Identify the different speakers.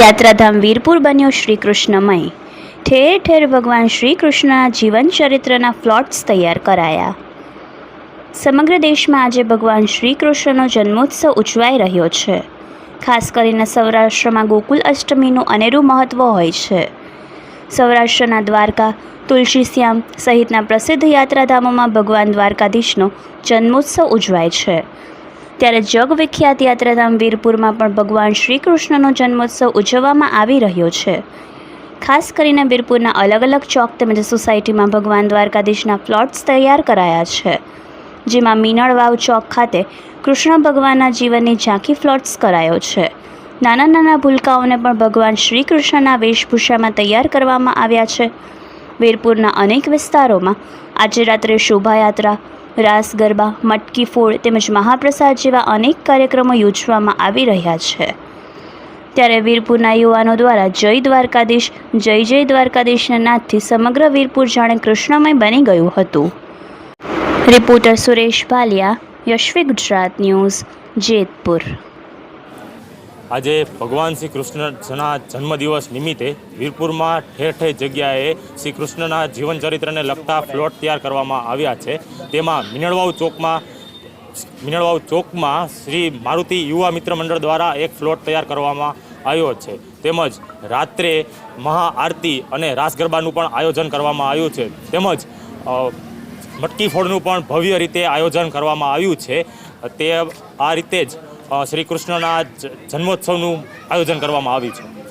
Speaker 1: યાત્રાધામ વીરપુર બન્યો શ્રી કૃષ્ણમય. ઠેર ઠેર ભગવાન શ્રી કૃષ્ણના જીવન ચરિત્રના ફ્લોટ્સ તૈયાર કરાયા. સમગ્ર દેશમાં આજે ભગવાન શ્રી કૃષ્ણનો જન્મોત્સવ ઉજવાઈ રહ્યો છે. ખાસ કરીને સૌરાષ્ટ્રમાં ગોકુલ અષ્ટમીનું અનેરું મહત્ત્વ હોય છે. સૌરાષ્ટ્રના દ્વારકા તુલસીશ્યામ સહિતના પ્રસિદ્ધ યાત્રાધામોમાં ભગવાન દ્વારકાધીશનો જન્મોત્સવ ઉજવાય છે. ત્યારે જગવિખ્યાત યાત્રાધામ વીરપુરમાં પણ ભગવાન શ્રી કૃષ્ણનો જન્મોત્સવ ઉજવવામાં આવી રહ્યો છે. ખાસ કરીને વીરપુરના અલગ અલગ ચોક તેમજ સોસાયટીમાં ભગવાન દ્વારકાધીશના પ્લોટ્સ તૈયાર કરાયા છે. જેમાં મીનળવાવ ચોક ખાતે કૃષ્ણ ભગવાનના જીવનની ઝાંખી ફ્લોટ્સ કરાયો છે. નાના નાના ભૂલકાઓને પણ ભગવાન શ્રી કૃષ્ણના વેશભૂષામાં તૈયાર કરવામાં આવ્યા છે. વીરપુરના અનેક વિસ્તારોમાં આજે રાત્રે શોભાયાત્રા રાસ, ગરબા, મટકી ફોડ તેમજ મહાપ્રસાદ જેવા અનેક કાર્યક્રમો યોજવામાં આવી રહ્યા છે. ત્યારે વીરપુરના યુવાનો દ્વારા જય દ્વારકાધીશ, જય જય દ્વારકાધીશના નાદથી સમગ્ર વીરપુર જાણે કૃષ્ણમય બની ગયું હતું. Reporter Suresh Bhaliya, Yashvi Gujarat news, Jetpur.
Speaker 2: આજે ભગવાન શ્રી કૃષ્ણના જન્મદિવસ નિમિત્તે વીરપુરમાં ઠેર ઠેર જગ્યાએ શ્રી કૃષ્ણના જીવન ચરિત્રને લગતા ફ્લોટ તૈયાર કરવામાં આવ્યા છે. તેમાં મિનળવાવ ચોકમાં મિનળવાવ ચોકમાં શ્રી મારુતિ યુવા મિત્ર મંડળ દ્વારા એક ફ્લોટ તૈયાર કરવામાં આવ્યો છે. તેમજ રાત્રે મહાઆરતી અને રાસ ગરબાનું પણ આયોજન કરવામાં આવ્યું છે. તેમજ મટકી ફોડનું પણ ભવ્ય રીતે આયોજન કરવામાં આવ્યું છે. તે આ રીતે જ શ્રી કૃષ્ણના જન્મોત્સવનું આયોજન કરવામાં આવ્યું છે.